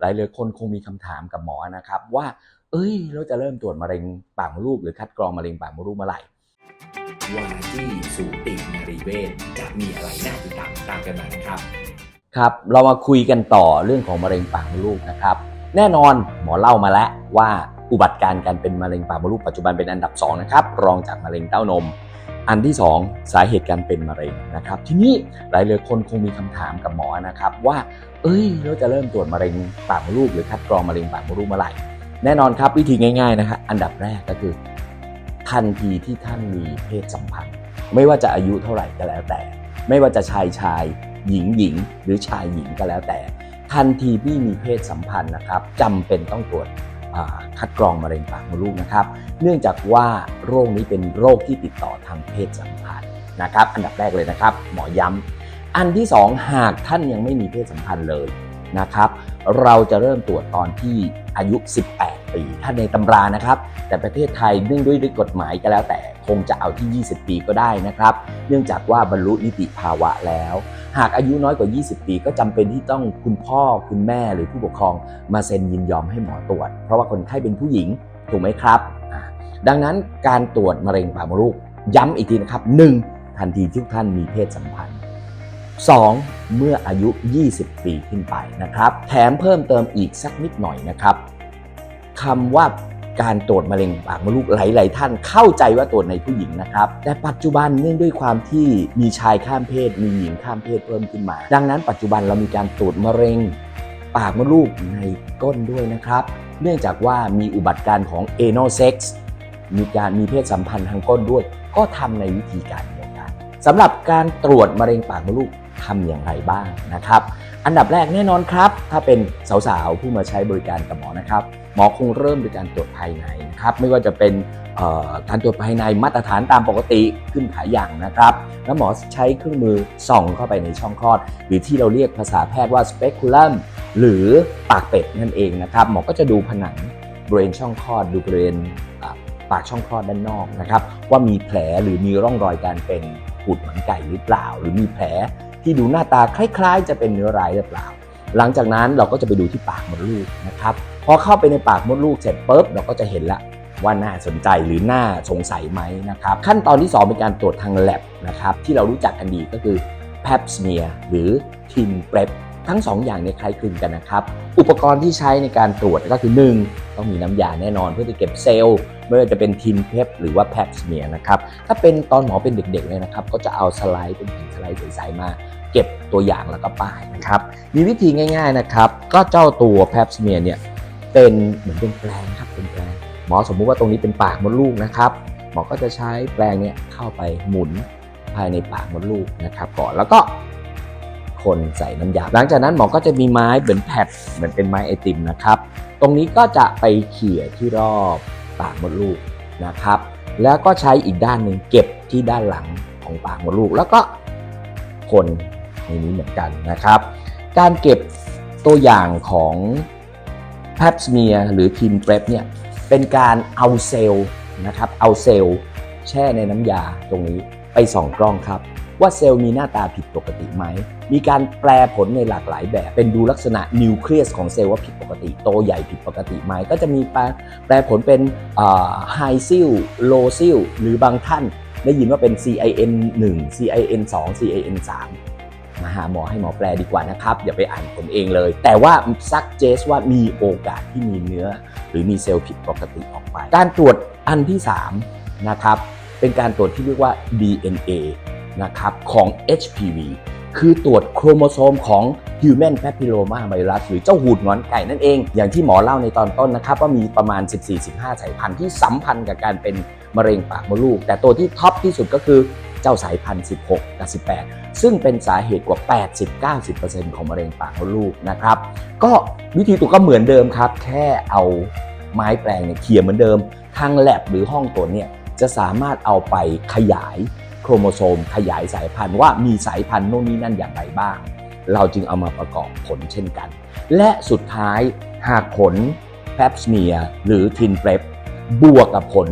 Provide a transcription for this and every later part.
หลายเลยคนคงมีคำถามกับหมอนะครับ ว่า เอ้ยเราจะเริ่มตรวจมะเร็งปากมดลูกหรือคัดกรองมะเร็งปากมดลูกเมื่อไหร่วาจี้สูตินารีเวชจะมีอะไรน่าติดตามตามกันมานะครับ ครับ เรามาคุยกันต่อเรื่องของมะเร็งปากมดลูกนะครับ แน่นอนหมอเล่ามาแล้วว่าอุบัติการณ์การเป็นมะเร็งปากมดลูกปัจจุบันเป็นอันดับ 2 นะครับ รองจากมะเร็งเต้านม อันที่ 2 สาเหตุการเป็นมะเร็งนะครับ ทีนี้หลายเลยคนคงมีคำถามกับหมอนะครับ ว่า เอ้ยเราจะเริ่มตรวจมะเร็งปากมดลูกหรือคัดกรองมะเร็งปากมดลูกเมื่อไหร่แน่นอนครับวิธีง่ายๆนะครับอันดับแรกก็คือ ทันทีที่ท่านมีเพศสัมพันธ์ ไม่ว่าจะอายุเท่าไหร่ก็แล้วแต่ ไม่ว่าจะชายชาย หญิงหญิง หรือชายหญิงก็แล้วแต่ ทันทีที่มีเพศสัมพันธ์นะครับจำเป็นต้องตรวจ คัดกรองมะเร็งปากมดลูกนะครับ เนื่องจากว่าโรคนี้เป็นโรคที่ติดต่อทางเพศสัมพันธ์นะครับ อันดับแรกเลยนะครับ หมอย้ำอันที่สองหากท่านยังไม่มีเพศสัมพันธ์เลยนะครับ เราจะเริ่มตรวจตอนที่อายุ 18 ปี ถ้าในตำรานะครับ แต่ประเทศไทยเนื่องด้วยด้วยกฎหมายก็แล้วแต่คงจะเอาที่ 20 ปีก็ได้นะครับ เนื่องจากว่าบรรลุนิติภาวะแล้ว หากอายุน้อยกว่า 20 ปี ก็จำเป็นที่ต้องคุณพ่อคุณแม่หรือผู้ปกครอง มาเซ็นยินยอมให้หมอตรวจ เพราะว่าคนไข้เป็นผู้หญิงถูกไหมครับ ดังนั้นการตรวจมะเร็งปากมดลูกย้ำอีกทีนะครับ 1. ทันทีที่ท่านมีเพศสัมพันธ์ 2. เมื่ออายุ 20 ปีขึ้นไปนะครับ แถมเพิ่มเติมอีกสักนิดหน่อยนะครับคำว่า การตรวจมะเร็งปากมดลูกหลายๆท่านเข้าใจว่าตรวจในผู้หญิงนะครับ แต่ปัจจุบันเนื่องด้วยความที่มีชายข้ามเพศ มีหญิงข้ามเพศเพิ่มขึ้นมา ดังนั้นปัจจุบันเรามีการตรวจมะเร็งปากมดลูกในก้นด้วยนะครับ เนื่องจากว่ามีอุบัติการณ์ของ anal sex มีการมีเพศสัมพันธ์ทางก้นด้วย ก็ทำในวิธีการเดียวกันสำหรับการตรวจมะเร็งปากมดลูกทำอย่างไรบ้างนะครับ อันดับแรกแน่นอนครับ ถ้าเป็นสาวๆผู้มาใช้บริการกับหมอนะครับ หมอคงเริ่มด้วยการตรวจภายในนะครับไม่ว่าจะเป็นการตรวจภายในมาตรฐานตามปกติขึ้นขาอย่างนะครับ แล้วหมอใช้เครื่องมือส่องเข้าไปในช่องคลอด หรือที่เราเรียกภาษาแพทย์ว่า speculum หรือปากเป็ดนั่นเองนะครับหมอก็จะดูผนังบริเวณช่องคลอดดูบริเวณปากช่องคลอดด้านนอกนะครับ ว่ามีแผลหรือมีร่องรอยการเป็นหูดหมันไก่หรือเปล่า หรือมีแผลที่ดูหน้าตาคล้าย ๆ จะเป็นเนื้อร้ายหรือเปล่า หลังจากนั้นเราก็จะไปดูที่ปากมดลูกนะครับพอเข้าไปในปากมดลูกเสร็จปุ๊บเราก็จะเห็นละว่าน่าสนใจหรือน่าสงสัยไหมนะครับขั้นตอนที่ 2 เป็นการตรวจทางแลบนะครับที่เรารู้จักกันดีก็คือ pap smear หรือ tin prep ทั้ง 2 อย่างในยคล้ายคลึงกันนะครับ อุปกรณ์ที่ใช้ในการตรวจก็คือ 1 ต้องมีน้ำยาแน่นอนเพื่อจะเก็บเซลล์ไม่ว่าจะเป็น tin prep หรือว่า pap smear นะครับ ถ้าเป็นตอนหมอเป็นเด็กๆเลยนะครับ ก็จะเอาสไลด์เป็นแผ่นสไลด์ใสๆมา เก็บตัวอย่างแล้วก็ป้ายนะครับ มีวิธีง่าย ๆนะครับ ก็เจ้าตัว pap smear เนี่ยเป็นเหมือนเป็นแปลงครับเป็นแปลงหมอสมมุติว่าตรงนี้เป็นปากมดลูกนะครับ หมอก็จะใช้แปลงเนี่ยเข้าไปหมุนภายในปากมดลูกนะครับก่อนแล้วก็คนใส่น้ำยา หลังจากนั้นหมอก็จะมีไม้เหมือนแพดเหมือนเป็นไม้ไอติมนะครับ ตรงนี้ก็จะไปเขี่ยที่รอบปากมดลูกนะครับ แล้วก็ใช้อีกด้านหนึ่งเก็บที่ด้านหลังของปากมดลูก แล้วก็คน ในนี้เหมือนกันนะครับ การเก็บตัวอย่างของ p a p smear หรือ Tin Prep เนี่ยเป็นการเอาเซลล์นะครับเอาเซลล์แช่ในน้ำยาตรงนี้ไปส่องกล้องครับ ว่าเซลล์มีหน้าตาผิดปกติไหม มีการแปลผลในหลากหลายแบบ เป็นดูลักษณะนิวเคลียสของเซลล์ว่าผิดปกติ โตใหญ่ผิดปกติไหม ก็จะมีแปลแปลผลเป็นไฮซิลโลซิลหรือบางท่านได้ยินว่าเป็น CIN 1 CIN 2 CIN 3 มาหาหมอให้หมอแปลดีกว่านะครับ อย่าไปอ่านผลเองเลย แต่ว่าซักเจสว่ามีโอกาสที่มีเนื้อ หรือมีเซลล์ผิดปกติออกไป การตรวจอันที่3นะครับเป็นการตรวจที่เรียกว่า DNA นะครับของ HPV คือตรวจโครโมโซมของ Human Papilloma Virus หรือเจ้าหูดงอนไก่นั่นเอง อย่างที่หมอเล่าในตอนต้นนะครับว่ามีประมาณ 14-15 สายพันธุ์ที่สัมพันธ์กับการเป็นมะเร็งปากมดลูก แต่ตัวที่ท็อปที่สุดก็คือ เจ้าสายพันธุ์ 16 กับ 18 ซึ่งเป็นสาเหตุกว่า 80-90%ของมะเร็งปากมดลูกนะครับ ก็วิธีตรวก็เหมือนเดิมครับ แค่เอาไม้แปลงเนี่ยเขี่ยเหมือนเดิม ทางแลบหรือห้องตรวจเนี่ยจะสามารถเอาไปขยายโครโมโซม ขยายสายพันธุ์ว่ามีสายพันธุ์โน่นนี่นั่นอย่างไรบ้าง เราจึงเอามาประกอบผลเช่นกัน และสุดท้ายหากผล p a p smear หรือ tin prep บวกกับผล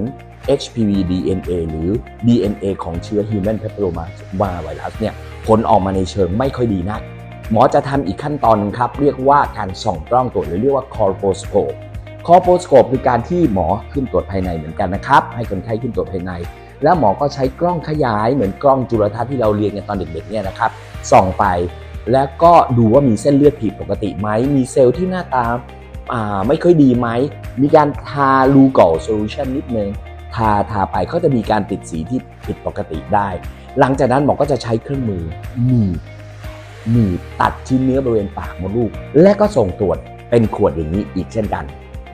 HPV DNA หรือ DNA ของเชื้อ Human Papilloma Virus เนี่ยผลออกมาในเชิงไม่ค่อยดีนัก หมอจะทำอีกขั้นตอนหนึงครับ เรียกว่าการส่องกล้องตรวจหรือเรียกว่า colposcope colposcope คือการที่หมอขึ้นตรวจภายในเหมือนกันนะครับ ให้คนไข้ขึ้นตรวจภายใน แล้วหมอก็ใช้กล้องขยายเหมือนกล้องจุลทรรศน์ที่เราเรียนกันตอนเด็กๆเนี่ยนะครับส่องไปแล้วก็ดูว่ามีเส้นเลือดผิดปกติไหม มีเซลล์ที่หน้าตาไม่ค่อยดีไหม มีการทาลูเกลโซลูชันนิดนึง ทาทาไปก็จะมีการติดสีที่ผิดปกติได้ หลังจากนั้นหมอก็จะใช้เครื่องมือหนีบหนีบตัดชิ้นเนื้อบริเวณปากมดลูก และก็ส่งตรวจเป็นขวดอย่างนี้อีกเช่นกัน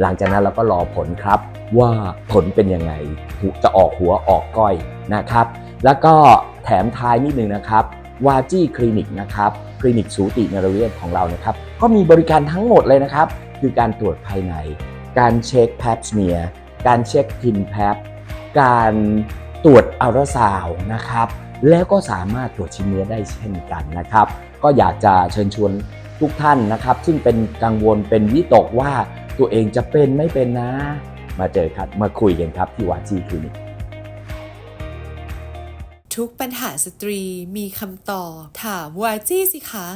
หลังจากนั้นเราก็รอผลครับ ว่าผลเป็นยังไงจะออกหัวออกก้อยนะครับ แล้วก็แถมท้ายนิดนึงนะครับวาจี้คลินิกนะครับคลินิกสูตินรเวชของเรานะครับ ก็มีบริการทั้งหมดเลยนะครับ คือการตรวจภายใน การเช็คแพปสเมียร์ การเช็คทินแพปการตรวจอัลตราซาวน์นะครับ แล้วก็สามารถตรวจชิ้นเนื้อได้เช่นกันนะครับ ก็อยากจะเชิญชวนทุกท่านนะครับ ซึ่งเป็นกังวลเป็นวิตกว่าตัวเองจะเป็นไม่เป็นนะ มาเจอครับมาคุยกันครับที่วาจีคลินิกทุกปัญหาสตรีมีคำตอบถามวาจี้สิคะ